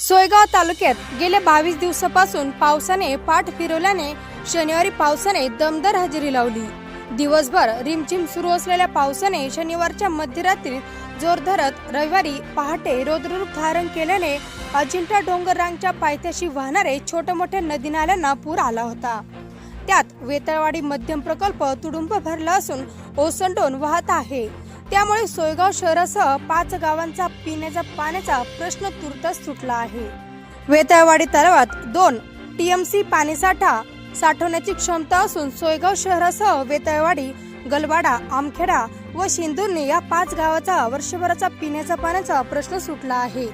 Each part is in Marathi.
सोयगाव तालुक्यात गेल्या बावीस दिवसापासून पावसाने पाठ फिरवल्याने शनिवारी पावसाने दमदार हजेरी लावली. दिवसभर रिमझिम सुरू असलेल्या पावसाने शनिवारच्या मध्यरात्री जोर धरत रविवारी पहाटे रौद्ररूप धारण केल्याने अजिंठा डोंगररांगच्या पायथ्याशी वाहणारे छोट्या मोठ्या नदी नाल्यांना पूर आला होता. त्यात वेतळवाडी मध्यम प्रकल्प तुडुंब भरला असून ओसंडून वाहत आहे. त्यामुळे सोयगाव शहरासह पाच गावांचा पिण्याच्या पाण्याचा प्रश्न तुर्तास सुटला आहे. वेताळवाडी तलावात दोन टीएमसी पाणीसाठा साठवण्याची क्षमता असून सोयगाव शहरासह वेताळवाडी गलवाडा आमखेडा व शिंदुर्णी या पाच गावाचा वर्षभराचा पिण्याच्या पाण्याचा प्रश्न सुटला आहे.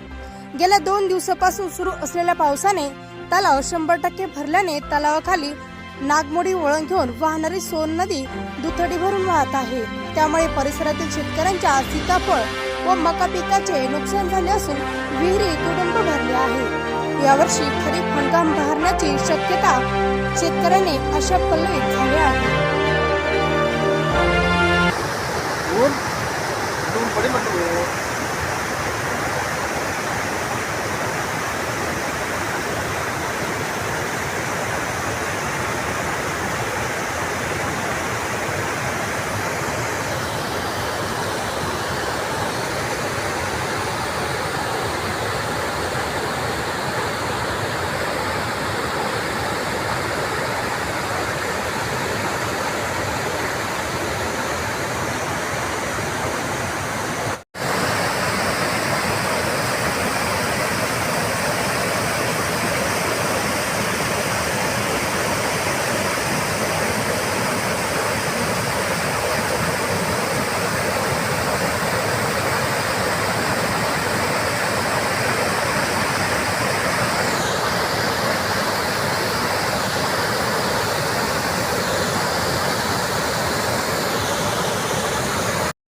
गेल्या दोन दिवसापासून सुरू असलेल्या पावसाने तलाव शंभर टक्के भरल्याने तलावाखाली नागमोडी वळण घेऊन वाहणारी सोन नदी दुथडी भरून वाहत आहे. त्यामुळे परिसरातील शेतकऱ्यांच्या सीताफळ व मका पिकाचे नुकसान झाले असून विहिरी तुडुंब भरले आहे. यावर्षी खरीप हंगाम भरण्याची शक्यता शेतकऱ्यांनी अशा पल्लवीत झाल्या आहे.